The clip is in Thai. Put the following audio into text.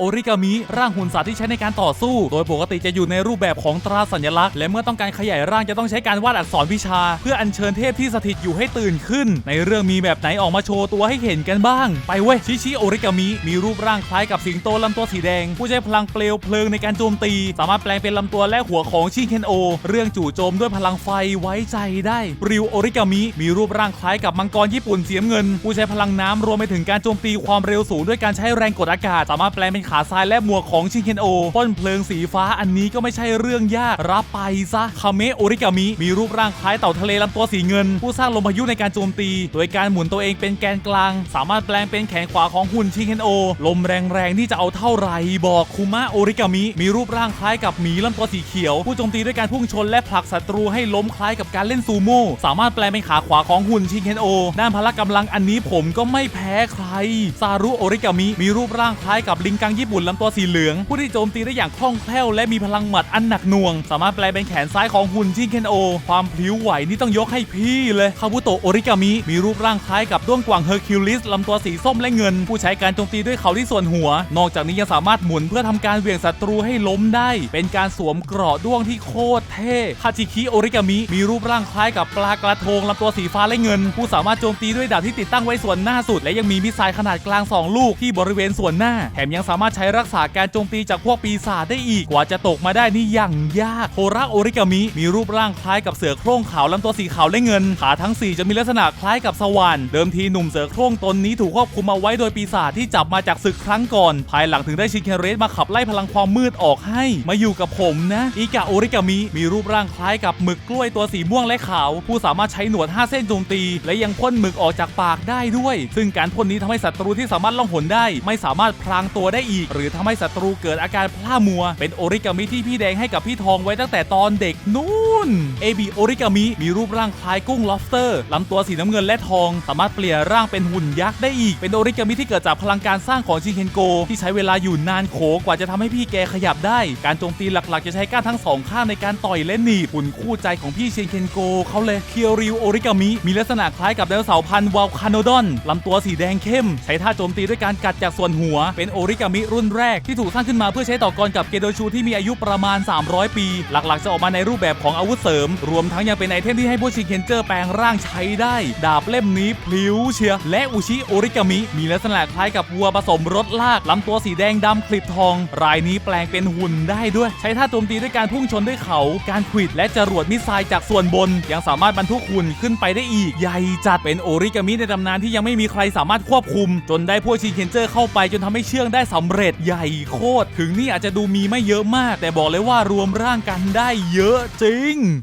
โอริกามิร่างหุ่นสัตว์ที่ใช้ในการต่อสู้ โดยปกติจะอยู่ในรูปแบบของตราสัญลักษณ์ และเมื่อต้องการขยายร่างจะต้องใช้การวาดอักษรวิชา เพื่ออัญเชิญเทพที่สถิตอยู่ให้ตื่นขึ้น ในเรื่องมีแบบไหนออกมาโชว์ตัวให้เห็นกันบ้าง ไปเว้ยชิชิโอริกามิมีรูปร่างคล้ายกับสิงโตลำตัวสีแดง ผู้ใช้พลังเปลวเพลิงในการโจมตี สามารถแปลงเป็นลำตัวและหัวของชิเคนโอ เรื่องจู่โจมด้วยพลังไฟไว้ใจได้ริวโอริกามิมีรูปร่างคล้ายกับมังกรญี่ปุ่นเสียมเงิน ผู้ใช้พลังน้ำรวมไปถึงการโจมตีความเร็วสูงด้วยการใช้แรงกดอากาศสามารถแปลงเป็นขาซ้ายและหมวกของชินเคนโอพ่นเพลิงสีฟ้าอันนี้ก็ไม่ใช่เรื่องยากรับไปซะคาเมะโอริกามิมีรูปร่างคล้ายเต่าทะเลลำตัวสีเงิน ผู้สร้างลมพายุในการโจมตี โดยการหมุนตัวเองเป็นแกนกลาง สามารถแปลงเป็นแขนขวาของหุ่นชินเคนโอลมแรงๆที่จะเอาเท่าไหร่บอกคุมะโอริกามิมีรูปร่างคล้ายกับหมีลำตัวสีเขียว ผู้โจมตีด้วยการพุ่งชนและผลักศัตรูให้ล้มคล้ายกับการเล่นซูโม่สามารถแปลงเป็นขาขวาของหุ่นชินเคนโอด้านพละกำลังอันนี้ผมก็ไม่แพ้ใครซารุโอริกามิมีรูปร่างคล้ายกับลิงกังญี่ปุ่นลำตัวสีเหลือง ผู้ที่โจมตีได้อย่างคล่องแคล่วและมีพลังหมัดอันหนักหน่วง สามารถแปลเป็นแขนซ้ายของหุ่นชินเคนโอ ความพลิ้วไหวนี่ต้องยกให้พี่เลยคาบุโตะโอริกามิมีรูปร่างคล้ายกับด้วงกวางเฮอร์คิวลิสลำตัวสีส้มและเงิน ผู้ใช้การโจมตีด้วยเขาที่ส่วนหัว นอกจากนี้ยังสามารถหมุนเพื่อทำการเหวี่ยงศัตรูให้ล้มได้ เป็นการสวมเกราะด้วงที่โคตรเท่คาจิคิโอริกามิมีรูปร่างคล้ายกับปลากระทงลำตัวสีฟ้าและเงิน ผู้สามารถโจมตีด้วยดาบที่ติดตั้งไว้ส่วนหน้าสุด และยังมีมิสไซล์ขนาดกลาง 2 ลูกที่บริเวณส่วนหน้าแถมยังสามารถใช้รักษาการโจมตีจากพวกปีศาจได้อีกกว่าจะตกมาได้นี่อย่างยากโคระโอริกามิมีรูปร่างคล้ายกับเสือโคร่งขาวลำตัวสีขาวและเงิน ขาทั้ง 4 จะมีลักษณะคล้ายกับสว่านเดิมทีหนุ่มเสือโคร่งตนนี้ถูกควบคุมเอาไว้โดยปีศาจที่จับมาจากศึกครั้งก่อน ภายหลังถึงได้ชินเคเรสมาขับไล่พลังความมืดออกให้มาอยู่กับผมนะอิกะโอริกามิมีรูปร่างคล้ายกับหมึกกล้วยตัวสีม่วงและขาว ผู้สามารถใช้หนวด 5 เส้นโจมตี และยังพ่นหมึกออกจากปากได้ด้วย ซึ่งการพ่นนี้ทำให้ศัตรูที่สามารถล่องหนได้ ไม่สามารถพรางตัวได้อีกหรือทำให้ศัตรูเกิดอาการพล่ามัว เป็นโอริกามิที่พี่แดงให้กับพี่ทองไว้ตั้งแต่ตอนเด็กนู่นเอบีโอริกามิมีรูปร่างคล้ายกุ้ง lobster ลำตัวสีน้ำเงินและทอง สามารถเปลี่ยนร่างเป็นหุ่นยักษ์ได้อีก เป็นโอริกามิที่เกิดจากพลังการสร้างของชินเคนโก ที่ใช้เวลาอยู่นานโขกว่าจะทำให้พี่แกขยับได้ การโจมตีหลักๆ จะใช้ก้านทั้งสองข้างในการต่อยและหนีบหุ่นคู่ใจของพี่ชินเคนโกเขาเลยเคียวริวโอริกามิมีลักษณะคล้ายกับไดโนเสาร์พันธุ์วาลคาโนดอนลำตัวสีแดงเข้ม ใช้ท่าโจมตีด้วยการกัดจากส่วนหัว เป็นโอริกามิรุ่นแรกที่ถูกสร้างขึ้นมาเพื่อใช้ต่อกรกับเกโดชูที่มีอายุประมาณ 300 ปี หลักๆ จะออกมาในรูปแบบของอาวุธเสริม รวมทั้งยังเป็นไอเทมที่ให้พวกชิเคนเจอร์แปลงร่างใช้ได้ ดาบเล่มนี้พลิ้วเชียและอุชิโอริกามิ มีลักษณะคล้ายกับวัวผสมรถลากลำตัวสีแดงดำคลิปทอง รายนี้แปลงเป็นหุ่นได้ด้วย ใช้ท่าโจมตีด้วยการพุ่งชนด้วยเขา การขวิดและจรวดมิสไซล์จากส่วนบน ยังสามารถบรรทุกหุ่นขึ้นไปได้อีก ใหญ่จัดเป็นโอริกามิในตำนานที่ยังไม่มีใครสามารถควบคุม จนได้พวกชิเคนเจอร์เข้าไปจนทำให้เชื่องได้สำเร็จใหญ่โคตร ถึงนี่อาจจะดูมีไม่เยอะมาก แต่บอกเลยว่ารวมร่างกันได้เยอะจริง